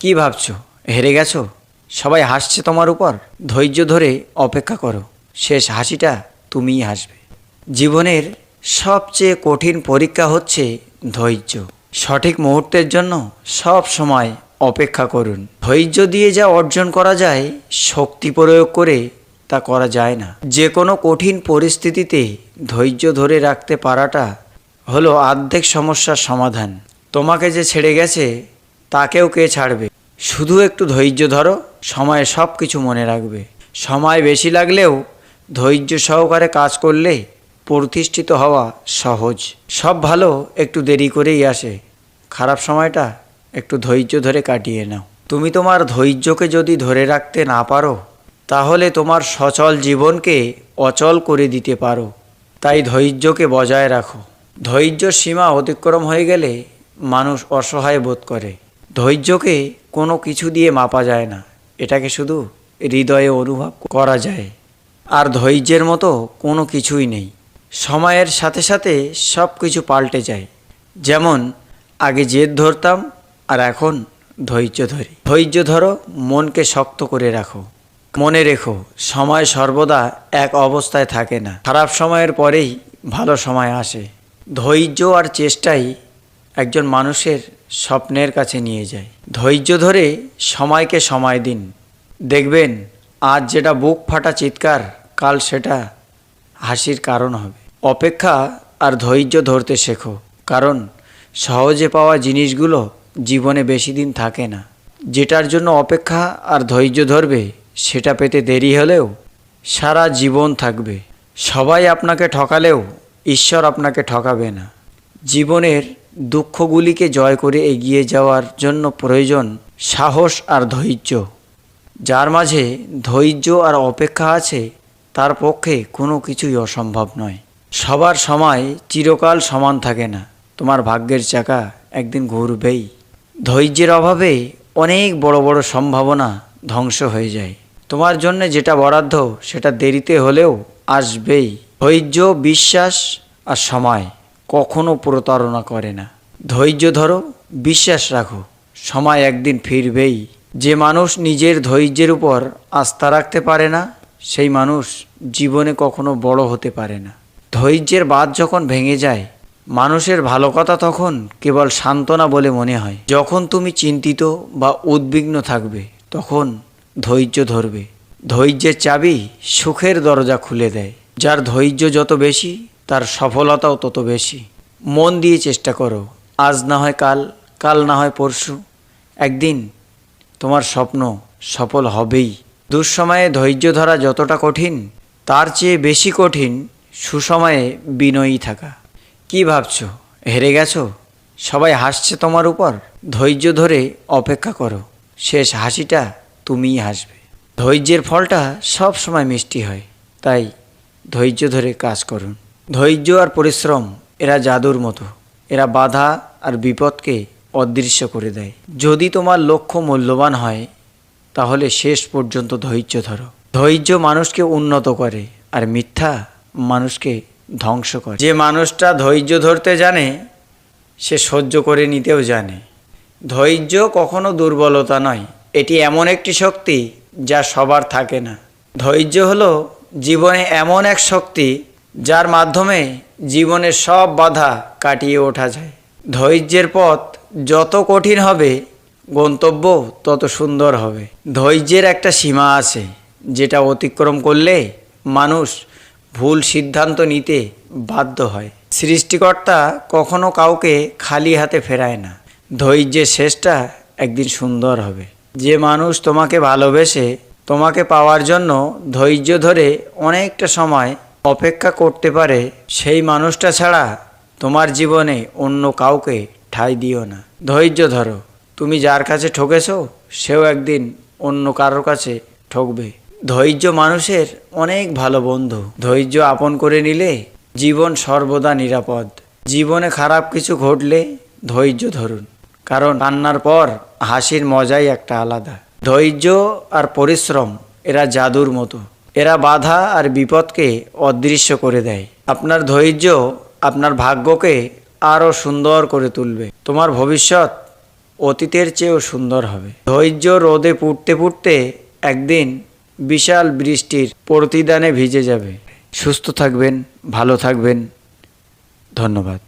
কি ভাবছ? হেরে গেছো? সবাই হাসছে তোমার উপর? ধৈর্য ধরে অপেক্ষা করো। শেষ হাসিটা তুমিই হাসবে। জীবনের সবচেয়ে কঠিন পরীক্ষা হচ্ছে ধৈর্য। সঠিক মুহূর্তের জন্য সব সময় অপেক্ষা করুন। ধৈর্য দিয়ে যা অর্জন করা যায়, শক্তি প্রয়োগ করে তা করা যায় না। যে কোনো কঠিন পরিস্থিতিতে ধৈর্য ধরে রাখতে পারাটা হলো আর্ধেক সমস্যার সমাধান। তোমাকে যে ছেড়ে গেছে তাকেও কে ছাড়বে? শুধু একটু ধৈর্য ধরো, সময়ে সব কিছু মনে রাখবে। সময় বেশি লাগলেও ধৈর্য সহকারে কাজ করলে প্রতিষ্ঠিত হওয়া সহজ। সব ভালো একটু দেরি করেই আসে। খারাপ সময়টা একটু ধৈর্য ধরে কাটিয়ে নাও। তুমি তোমার ধৈর্যকে যদি ধরে রাখতে না পারো, তাহলে তোমার সচল জীবনকে অচল করে দিতে পারো। তাই ধৈর্যকে বজায় রাখো। ধৈর্য সীমা অতিক্রম হয়ে গেলে মানুষ অসহায় বোধ করে। ধৈর্যকে কোনো কিছু দিয়ে মাপা যায় না। এটাকে শুধু হৃদয়ে অনুভব করা যায়। আর ধৈর্যের মতো কোনো কিছুই নেই। সময়ের সাথে সাথে সব কিছু পাল্টে যায়। যেমন, আগে জেদ ধরতাম, আর এখন ধৈর্য ধরি। ধৈর্য ধরো, মনকে শক্ত করে রাখো। মনে রেখো, সময় সর্বদা এক অবস্থায় থাকে না। খারাপ সময়ের পরেই ভালো সময় আসে। ধৈর্য আর চেষ্টাই একজন মানুষের স্বপ্নের কাছে নিয়ে যায়। ধৈর্য ধরে সময়কে সময় দিন। দেখবেন, আজ যেটা বুক ফাটা চিৎকার, কাল সেটা হাসির কারণ হবে। অপেক্ষা আর ধৈর্য ধরতে শেখো, কারণ সহজে পাওয়া জিনিসগুলো জীবনে বেশি দিন থাকে না। যেটার জন্য অপেক্ষা আর ধৈর্য ধরবে, সেটা পেতে দেরি হলেও সারা জীবন থাকবে। সবাই আপনাকে ঠকালেও ঈশ্বর আপনাকে ঠকাবে না। জীবনের দুঃখগুলিকে জয় করে এগিয়ে যাওয়ার জন্য প্রয়োজন সাহস আর ধৈর্য। যার মাঝে ধৈর্য আর অপেক্ষা আছে, তার পক্ষে কোনো কিছুই অসম্ভব নয়। সবার সময় চিরকাল সমান থাকে না। তোমার ভাগ্যের চাকা একদিন ঘুরবেই। ধৈর্যের অভাবে অনেক বড় বড় সম্ভাবনা ধ্বংস হয়ে যায়। তোমার জন্য যেটা বরাদ্দ, সেটা দেরিতে হলেও আসবেই। ধৈর্য, বিশ্বাস আর সময়। কখনো প্রতারণা করে না। ধৈর্য ধরো, বিশ্বাস রাখো, সময় একদিন ফিরবেই। যে মানুষ নিজের ধৈর্যের উপর আস্থা রাখতে পারে না, সেই মানুষ জীবনে কখনো বড় হতে পারে না। ধৈর্যের বাদ যখন ভেঙে যায়, মানুষের ভালো কথা তখন কেবল সান্ত্বনা বলে মনে হয়। যখন তুমি চিন্তিত বা উদ্বিগ্ন থাকবে, তখন ধৈর্য ধরবে। ধৈর্যের চাবি সুখের দরজা খুলে দেয়। যার ধৈর্য যত বেশি তার সফলতাও তত বেশি। মন দিয়ে চেষ্টা করো। আজ না হয় কাল কাল না হয় পরশু। একদিন তোমার স্বপ্ন সফল হবেই। দুঃসময়ে ধৈর্য ধরা যতটা কঠিন, তার চেয়ে বেশি কঠিন সুসময়ে বিনয়ী থাকা। কি ভাবছ? হেরে গেছো? সবাই হাসছে তোমার উপর? ধৈর্য ধরে অপেক্ষা করো। শেষ হাসিটা তুমিই হাসবে। ধৈর্যের ফলটা সব সময় মিষ্টি হয়। তাই ধৈর্য ধরে কাজ করুন। ধৈর্য আর পরিশ্রম এরা জাদুর মতো। এরা বাধা আর বিপদকে অদৃশ্য করে দেয়। যদি তোমার লক্ষ্য মূল্যবান হয়, তাহলে শেষ পর্যন্ত ধৈর্য ধরো। ধৈর্য মানুষকে উন্নত করে আর মিথ্যা মানুষকে ধ্বংস করে। যে মানুষটা ধৈর্য ধরতে জানে, সে সহ্য করে নিতেও জানে। ধৈর্য কখনো দুর্বলতা নয়। এটি এমন একটি শক্তি যা সবার থাকে না। ধৈর্য হলো জীবনে এমন এক শক্তি যার মাধ্যমে জীবনের সব বাধা কাটিয়ে ওঠা যায়। ধৈর্যের পথ যত কঠিন হবে, গন্তব্য তত সুন্দর হবে। ধৈর্যের একটা সীমা আছে, যেটা অতিক্রম করলে মানুষ ভুল সিদ্ধান্ত নিতে বাধ্য হয়। সৃষ্টিকর্তা কখনো কাউকে খালি হাতে ফেরায় না। ধৈর্যের শেষটা একদিন সুন্দর হবে। যে মানুষ তোমাকে ভালোবেসে তোমাকে পাওয়ার জন্য ধৈর্য ধরে অনেকটা সময় অপেক্ষা করতে পারে, সেই মানুষটা ছাড়া তোমার জীবনে অন্য কাউকে ঠাই দিও না। ধৈর্য ধরো। তুমি যার কাছে ঠকেছো, সেও একদিন অন্য কারোর কাছে ঠকবে। ধৈর্য মানুষের অনেক ভালো বন্ধু। ধৈর্য আপন করে নিলে জীবন সর্বদা নিরাপদ। জীবনে খারাপ কিছু ঘটলে ধৈর্য ধরুন। কারণ রান্নার পর হাসির মজাই একটা আলাদা। ধৈর্য আর পরিশ্রম এরা জাদুর মতো। এরা বাধা আর বিপদকে অদৃশ্য করে দেয়। আপনার ধৈর্য আপনার ভাগ্যকে আরও সুন্দর করে তুলবে। তোমার ভবিষ্যৎ অতীতের চেয়েও সুন্দর হবে। ধৈর্য রোদে পুড়তে পুড়তে একদিন বিশাল বৃষ্টির প্রতিদানে ভিজে যাবে। সুস্থ থাকবেন, ভালো থাকবেন। ধন্যবাদ।